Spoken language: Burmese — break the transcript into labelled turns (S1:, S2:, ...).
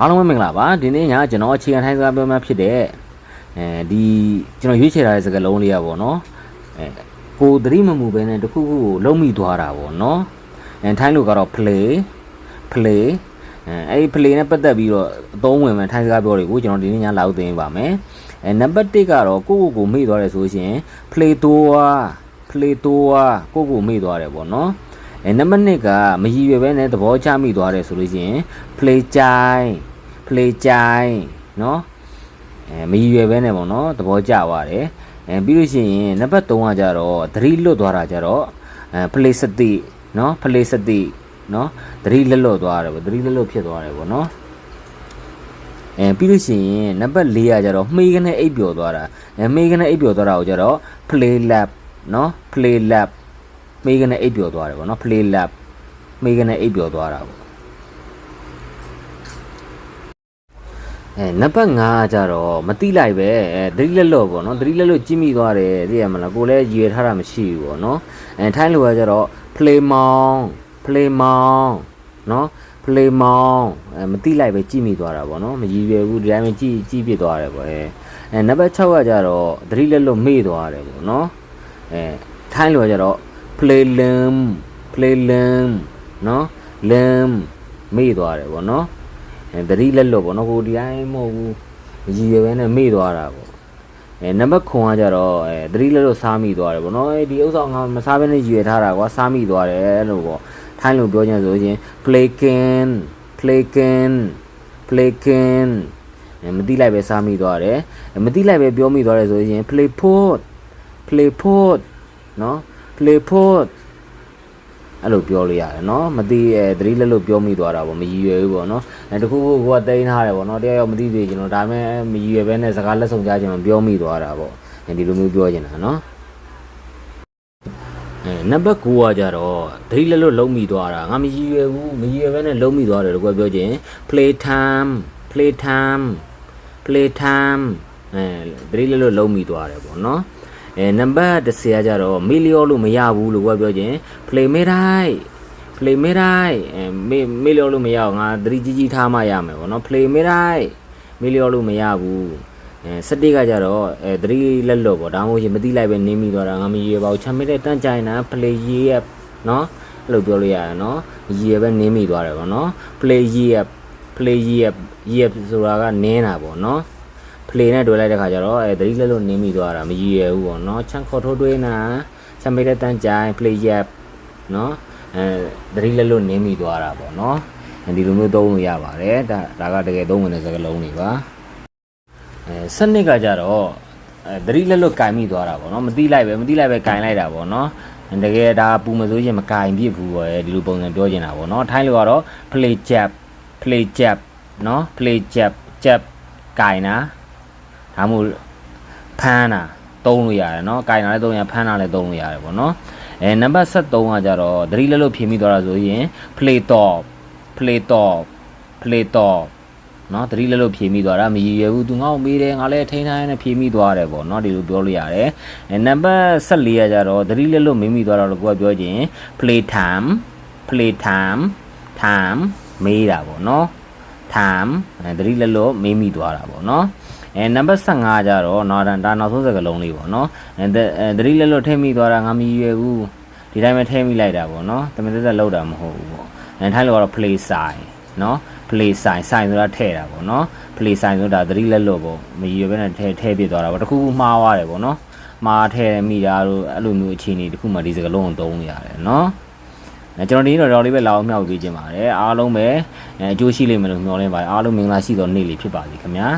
S1: အားလုံးပဲမင်္ဂလာပါဒီနေ့ညကျွန်တော်အခြေခံထိုင်းစကားပြောမှဖြစ်တဲ့အဲဒီကျွန်တော်ရွေးချယ်ထားတဲ့စကားလုံးလေးอ่ะဗောနော်အဲကိုသတိမမူပဲနဲ့တခုခုကိုလုံးမိသွားတာဗောနော်အဲထိုင်းလိုကတော့ play play အဲအဲ့ဒီ play နဲ့ပတ်သက်ပြီးတော့အသုံးဝင်မဲ့ထိုင်းစကားပြောတွေကိုကျွန်တော်ဒီနေ့ညလာဦးသင်ပါမယ်အဲနံပါတ်1ကတော့ကိုကိုကိုမေ့သွားတယ်ဆိုရှင် play တော့ play တော့ကိုကိုမေ့သွားတယ်ဗောနော် အဲနံပါတ်2ကမရည်ရွယ်ပဲနဲ့သဘောချမိသွားတယ်ဆိုလို့ရှိရင် play ကြိုင် play ကြိုင်เนาะအဲမရည်ရွယ်ပဲနဲ့ပေါ့နော်သဘောကျသွားတယ်အဲပြီးလို့ရှိရင်နံပါတ်3ကကြတော့သတိလွတ်သွားတာကြတော့အဲ play စတိเนาะ play စတိเนาะသတိလွတ်လွတ်သွားတယ်ပေါ့သတိလွတ်လွတ်ဖြစ်သွားတယ်ပေါ့နော်အဲပြီးလို့ရှိရင်နံပါတ်4ကကြတော့မှီးကနေအိပ်ပျော်သွားတာအဲမှီးကနေအိပ်ပျော်သွားတာကိုကြတော့ play lab เนาะ play lab မှီးကနေအိပ်ပျော်သွားတယ်ပေါ့နော် play lab မှီးကနေအိပ်ပျော်သွားတာပေါ့အဲနံပါတ်5ကကြတော့မတိလိုက်ပဲအဲသတိလက်လော့ပေါ့နော်သတိလက်လော့ကြည့်မိသွားတယ်သိရမလားကိုလည်းရည်ရထားတာမရှိဘူးပေါ့နော်အဲထိုင်းလိုကကြတော့ play mount play mount နော် play mount အဲမတိလိုက်ပဲကြည့်မိသွားတာပေါ့နော်မရည်ရွယ်ဘူးဒီတိုင်းပဲကြည့်ကြည့်ပြသွားတယ်ပေါ့အဲအဲနံပါတ်6ကကြတော့သတိလက်လော့မေ့သွားတယ်ပေါ့နော်အဲထိုင်းလိုကကြတော့ play limb play limb နော် limb မေ့သွားတယ်ပေါ့နော်အဲတတိလက်လွတ်ပေါ့နော်ကိုဒီတိုင်းမဟုတ်ဘူးမရည်ရွယ်ပဲနဲ့မေ့သွားတာပေါ့အဲနံပါတ်9ကကြတော့အဲတတိလက်လွတ်စားမိသွားတယ်ပေါ့နော်အဲဒီဥစ္စာငါမစားဘဲနဲ့ရည်ရွယ်ထားတာကွာစားမိသွားတယ်လို့ပေါ့ထိုင်းလိုပြောချင်ဆိုရင် playkin playkin playkin အဲမတိလိုက်ပဲစားမိသွားတယ်အဲမတိလိုက်ပဲပြောမိသွားတယ်ဆိုရင် play port play port နော် play port အဲ့လိုပြောလို့ရတယ်เนาะမသိအဲသတိလက်လို့ပြောမိသွားတာပေါ့မရည်ရွယ်ဘူးပေါ့เนาะအဲတခုခုကိုကတိန်းထားတယ်ပေါ့เนาะတရားရောက်မသိသေးကျွန်တော်ဒါပေမဲ့မရည်ရွယ်ပဲနဲ့စကားလက်ဆောင်ကြားချင်မှပြောမိသွားတာပေါ့အဲဒီလိုမျိုးပြောချင်တာเนาะအဲနံပါတ်9ကကြတော့သတိလက်လို့လုံးမိသွားတာငါမရည်ရွယ်ဘူးမရည်ရွယ်ပဲနဲ့လုံးမိသွားတယ်တကွပြောချင် play time play time play time အဲသတိလက်လို့လုံးမိသွားတယ်ပေါ့เนาะ အဲနံပါတ်10ကကြတော့မီလီယောလို့မရဘူးလို့ကပြောခြင်း play မေးတိုင်း play မေးတိုင်းအဲမေးမေးလျောလို့မရအောင်ငါသတိကြီးကြီးထားမှရမယ်ဗောနော် play မေးတိုင်းမေးလျောလို့မရဘူးအဲစတိကကြတော့အဲသတိလက်လွတ်ပေါ့ဒါမှမဟုတ်ရင်မသိလိုက်ပဲနင်းမိသွားတာငါမရေပါဘူးချမ်းမေးတဲ့တန်းကြိုင်တာ play ရေးရနော်အဲ့လိုပြောလို့ရတယ်နော်ရေပဲနင်းမိသွားတယ်ဗောနော် play ရေးရ play ရေးရရေးဆိုတာကနင်းတာဗောနော် play နဲ့တွေ့လိုက်တဲ့ခါကျတော့အဲသတိလက်လို့နင်းမိသွားတာမရည်ရဘူးပေါ့နော်ချန်ခေါ်ထိုးတွေးနာချမ်းမိတဲ့တန်းကြိုင် play yap နော်အဲသတိလက်လို့နင်းမိသွားတာပေါ့နော်ဒီလိုမျိုးသုံးလို့ရပါတယ်ဒါဒါကတကယ်သုံးဝင်တဲ့စကားလုံးတွေပါအဲစနစ်ကကြတော့အဲသတိလက်လို့ကင်မိသွားတာပေါ့နော်မတိလိုက်ပဲမတိလိုက်ပဲကင်လိုက်တာပေါ့နော်တကယ်ဒါပူမစိုးရင်မကင်ပြစ်ဘူးပေါ့ဒီလိုပုံစံပြောချင်တာပေါ့နော်ထိုင်းလိုကတော့ play jab play jab နော် play jab jab ကင်တာ ဒါမှမဟုတ်ဖမ်းတာသုံးလို့ရတယ်เนาะကင်တာလည်းသုံးရဖမ်းတာလည်းသုံးလို့ရတယ်ပေါ့เนาะအဲနံပါတ်73ကကြတော့သတိလက်လို့ဖြည့်မိသွားတာဆိုရင် play top play top play top เนาะသတိလက်လို့ဖြည့်မိသွားတာမရည်ရွယ်ဘူးသူငါ့ကိုမေးတယ်ငါလည်းထိန်းထားရနဲ့ဖြည့်မိသွားတယ်ပေါ့เนาะဒီလိုပြောလို့ရတယ်အဲနံပါတ်14ကကြတော့သတိလက်လို့မေးမိသွားတာလို့ကိုကပြောခြင်း play time play time time မေးတာပေါ့เนาะ time အဲသတိလက်လို့မေးမိသွားတာပေါ့နော်အဲနံပါတ်15ကျတော့နော်ဒါနောက်ဆုံးစကားလုံးလေးပေါ့နော်အဲသတိလက်လို့ထည့်မိသွားတာငါမရွယ်ဘူးဒီတိုင်းပဲထည့်မိလိုက်တာပေါ့နော်တမင်သက်သက်လောက်တာမဟုတ်ဘူးပေါ့အဲထိုင်းလို့ကတော့ play sign နော် play sign sign ဆိုတာထည့်တာပေါ့နော် play sign ဆိုတာသတိလက်လို့ပေါ့မရွယ်ဘဲနဲ့ထည့်ထည့်ပြသွားတာပေါ့တခုခုမှားသွားတယ်ပေါ့နော်မှားထည့်မိတာတို့အဲ့လိုမျိုးအခြေအနေတခုမှဒီစကားလုံးကိုသုံးရတယ်နော် ကျွန်တော်ဒီနေ့တော့တော်လေးပဲလာအောင်မြောက်ပေးခြင်းပါတယ်အားလုံးပဲအဲအကျိုးရှိလိမ့်မယ်လို့မျှော်လင့်ပါတယ်အားလုံးမင်္ဂလာရှိသောနေ့လေးဖြစ်ပါစေခင်ဗျာ